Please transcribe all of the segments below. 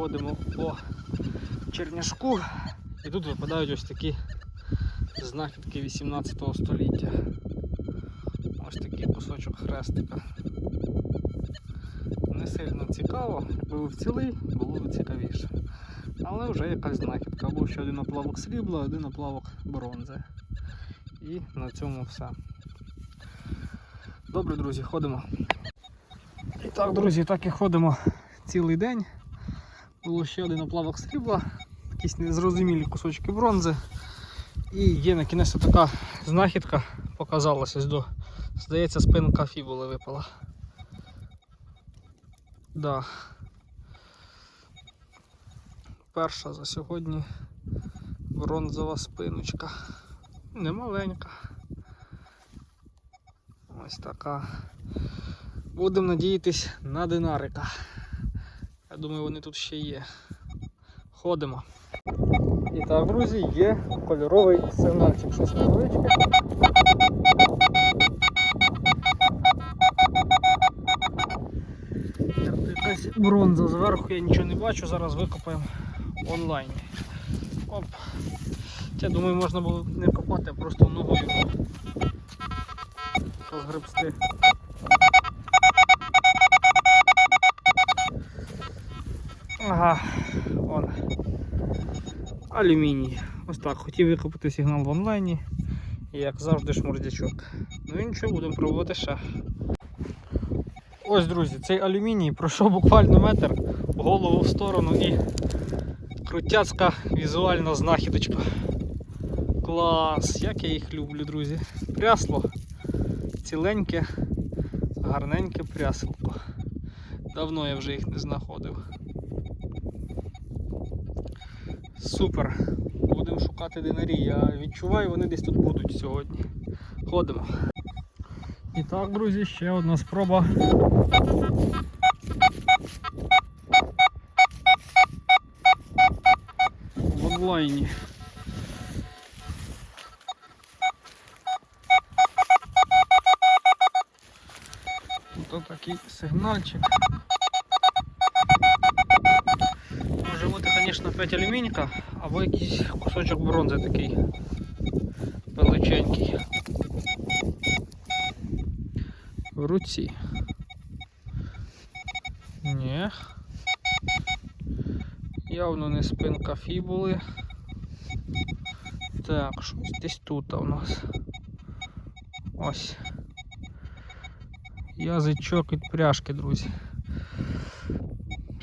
ходимо по черняшку і тут випадають ось такі знахідки 18 століття. Ось такий кусочок хрестика. Не сильно цікаво, був цілий, було б цікавіше. Але вже якась знахідка. Був ще один оплавок срібла, один оплавок бронзи. І на цьому все. Добре, друзі, ходимо. І так, друзі, так і ходимо цілий день. Було ще один оплавок срібла, якісь незрозумілі кусочки бронзи. І є на кінець така знахідка, показалася до. Здається, спинка фібули випала. Да. Перша за сьогодні бронзова спиночка. Немаленька. Ось така. Будемо надіятись на динарика. Я думаю, вони тут ще є. Ходимо. І так, друзі, є кольоровий сигнальчик, щось невеличке. Якась бронза зверху, я нічого не бачу, зараз викопаємо в онлайні. Оп. Я думаю, можна було не копати, а просто ногою розгребсти. Ага, он. Алюміній. Ось так. Хотів викопати сигнал в онлайні. Як завжди шмурдячок. Ну і нічого, будемо пробувати ще. Ось, друзі, цей алюміній пройшов буквально метр, голову в сторону і крутяцька візуальна знахідочка. Клас! Як я їх люблю, друзі. Прясло ціленьке, гарненьке пряселко. Давно я вже їх не знаходив. Супер. Будемо шукати динарі. Я відчуваю, вони десь тут будуть сьогодні. Ходимо. І так, друзі, ще одна спроба. В онлайні. Тут такий сигнальчик. Звісно, 5 алюмініка, або якийсь кусочок бронзи такий величенький. В руці. Ні. Явно не спинка фібули. Так, щось десь тут у нас. Ось. Язичок від пряжки, друзі.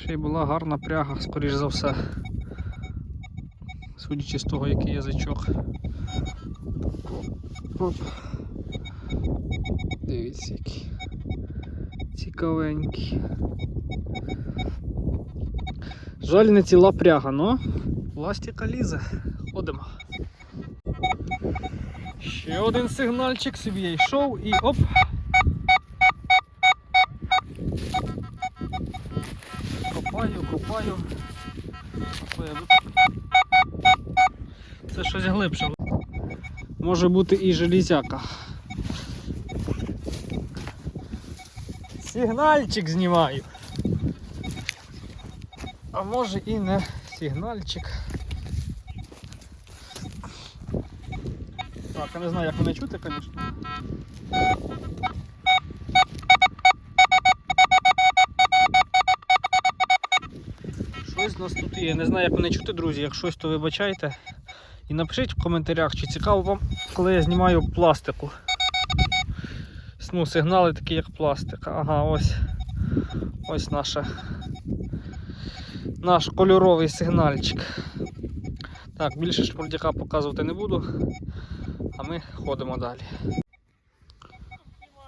Ще й була гарна пряга, скоріш за все. Судячи з того, який язичок. Оп. Дивіться, який цікавенький. Жаль, не ціла пряга, но пластика лізе. Ходимо. Ще один сигнальчик собі я йшов і оп! Викопаю. Це щось глибше. Може бути і железяка. Сигнальчик знімаю. А може і не сигнальчик. Так, я не знаю, як мене чути, звісно. Є. Я не знаю, як мене чути, друзі. Як щось, то вибачайте. І напишіть в коментарях, чи цікаво вам, коли я знімаю пластику. Ну, сигнали такі, як пластик. Ага, ось. Ось наша, наш кольоровий сигнальчик. Так, більше шмурдяка показувати не буду, а ми ходимо далі.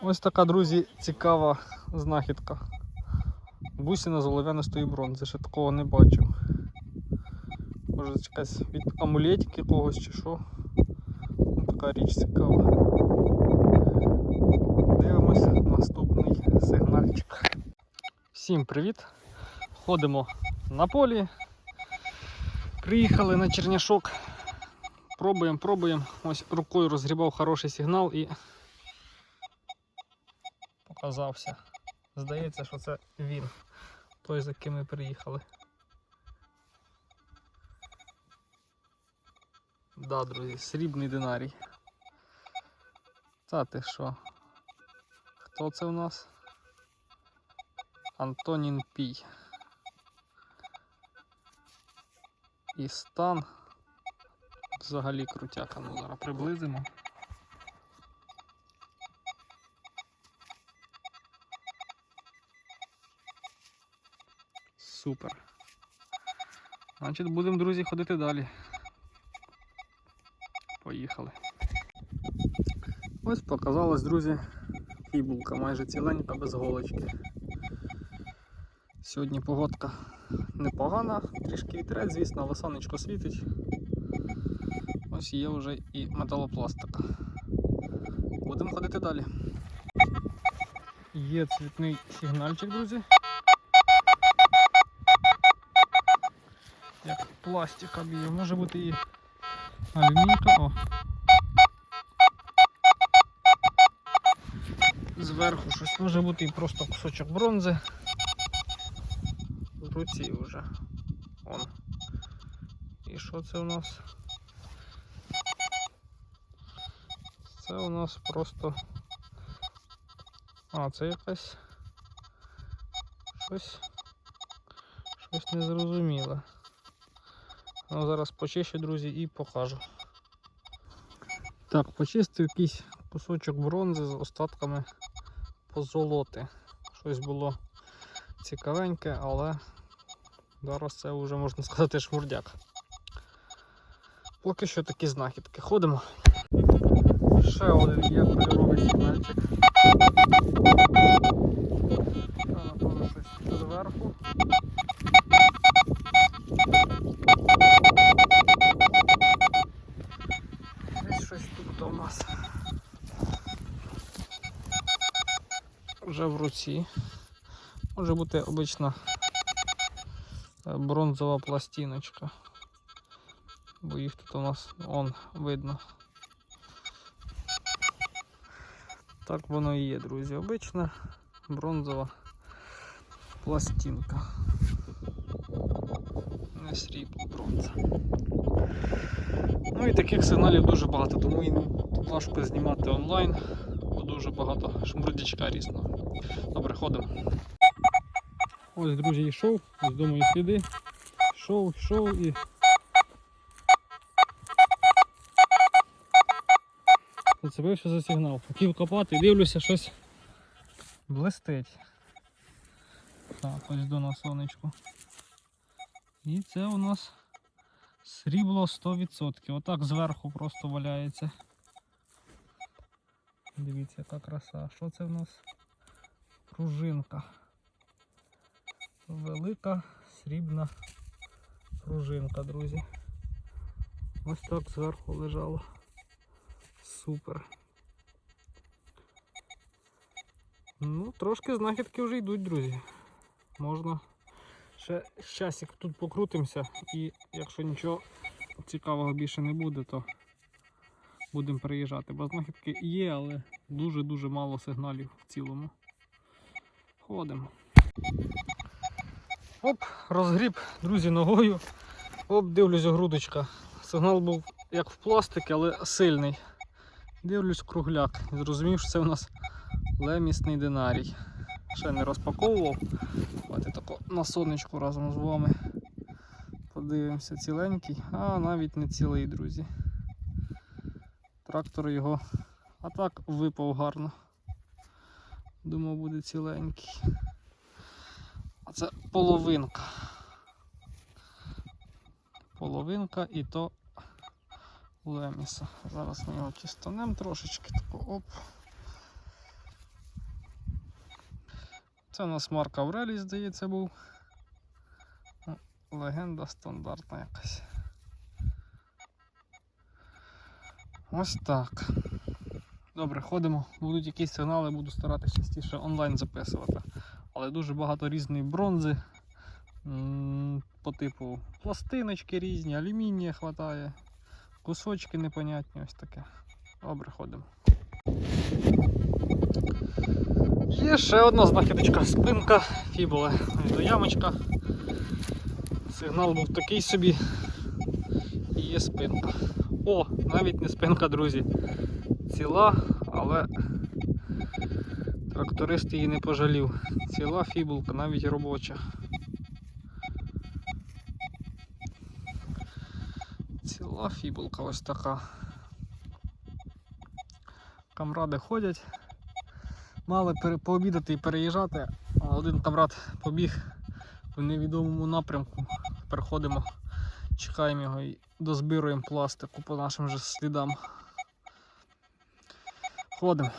Ось така, друзі, цікава знахідка. Бусина з олов'янистої бронзи, ще такого не бачив. Може якась від амулетики когось чи що. Ну, така річ цікава. Дивимося наступний сигнальчик. Всім привіт! Ходимо на полі. Приїхали на черняшок. Пробуємо, пробуємо. Ось рукою розгрібав хороший сигнал і показався. Здається, що це він, той, за ким ми приїхали. Да, друзі, срібний динарій. Та ти що? Хто це у нас? Антонін Пій. І стан. Взагалі крутяка. Ну зараз приблизимо. Супер. Значить, будемо, друзі, ходити далі. Поїхали. Ось показалась, друзі, фібулка майже ціленька без голочки. Сьогодні погодка непогана, трішки вітерець, звісно, але сонечко світить. Ось є вже і металопластика. Будемо ходити далі. Є цвітний сигнальчик, друзі. Як пластика б'є, може бути і алюмінка. О. Зверху щось може бути і просто кусочок бронзи. В руці вже. Он. І що це у нас? Це у нас просто. А, це якась щось. Щось незрозуміле. Ну, зараз почищу, друзі, і покажу. Так, почистив якийсь кусочок бронзи з остатками позолоти. Щось було цікавеньке, але зараз це вже можна сказати шмурдяк. Поки що такі знахідки. Ходимо. Ще один є кольоровий сигнальчик. Вже. Може бути обична е, бронзова пластиночка. Бо їх тут у нас он видно. Так воно і є, друзі. Обична бронзова пластинка. Не срібло, бронза. Ну і таких сигналів дуже багато, тому і важко знімати онлайн, дуже багато шмурдячка різного. Добре, ходимо. Ось, друзі, йшов, ось мої сліди. Йшов, йшов і. Зацепився за сигнал. Хотів копати, дивлюся, щось блистить. Так, ось до на сонечку. І це у нас срібло 100%. Отак зверху просто валяється. Дивіться, яка краса. Що це в нас? Пружинка. Велика срібна пружинка, друзі. Ось так зверху лежало. Супер. Ну, трошки знахідки вже йдуть, друзі. Можна ще часик тут покрутимося і якщо нічого цікавого більше не буде, то будемо переїжджати. Бо знахідки є, але дуже-дуже мало сигналів в цілому. Ходимо. Оп, розгріб, друзі, ногою. Оп, дивлюсь, грудочка. Сигнал був як в пластикі, але сильний. Дивлюсь кругляк. Зрозумів, що це у нас лемісний динарій. Ще не розпаковував. Давайте тако на сонечку разом з вами. Подивимося, ціленький, а навіть не цілий, друзі. Трактор його а так випав гарно. Думав, буде ціленький. А це половинка. Половинка і то леміса. Зараз ми його чистанемо трошечки тако оп. Це у нас марка Аврелій, здається, був. Ну, Легенда стандартна якась. Ось так. Добре, ходимо. Будуть якісь сигнали, буду старатися частіше онлайн записувати. Але дуже багато різної бронзи. По типу пластиночки різні, алюмінія хватає, кусочки непонятні, ось таке. Добре, ходимо. Є ще одна знахідочка, спинка фібули. До ямочка. Сигнал був такий собі. І є спинка. О, навіть не спинка, друзі. Ціла, але тракторист її не пожалів. Ціла фібулка, навіть робоча. Ціла фібулка ось така. Камради ходять. Мали пообідати і переїжджати, а один камрад побіг в невідомому напрямку. Переходимо, чекаємо його дозбируємо пластику по нашим же слідам. Ходимо.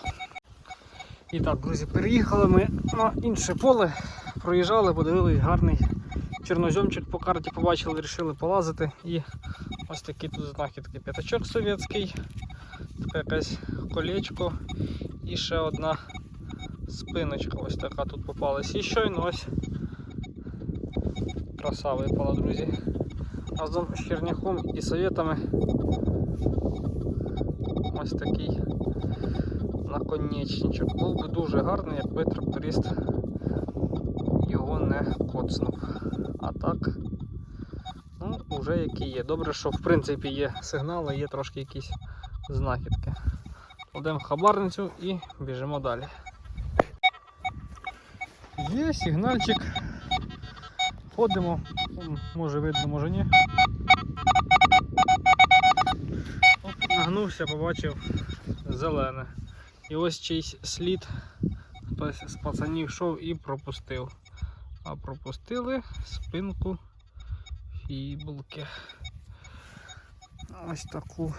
І так, друзі, переїхали ми на інше поле, проїжджали, подивились гарний чорноземчик по карті побачили, вирішили полазити. І ось такі тут знахідки. П'ятачок совєтський, таке якесь колечко і ще одна спиночка ось така тут попалась. І щойно ось краса випала, друзі. Разом з черняхом і советами ось такий наконечничок. Був би дуже гарний, якби тракторист його не коцнув. А так, ну, вже який є. Добре, що в принципі є сигнали, є трошки якісь знахідки. Кладемо хабарницю і біжимо далі. Є сигнальчик. Ходимо, може видно, може ні. Оп, нагнувся, побачив зелене. І ось чийсь слід хтось з пацанів йшов і пропустив. А пропустили спинку фібулки. Ось таку.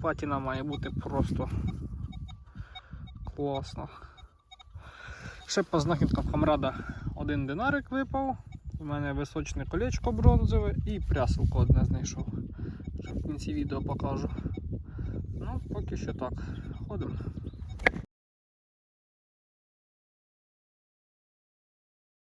Патіна має бути просто класно. Ще по знахідкам камрада один динарик випав. У мене височне колечко бронзове і прясилку одне знайшов. Ще в кінці відео покажу. Ну, поки що так. Ходимо.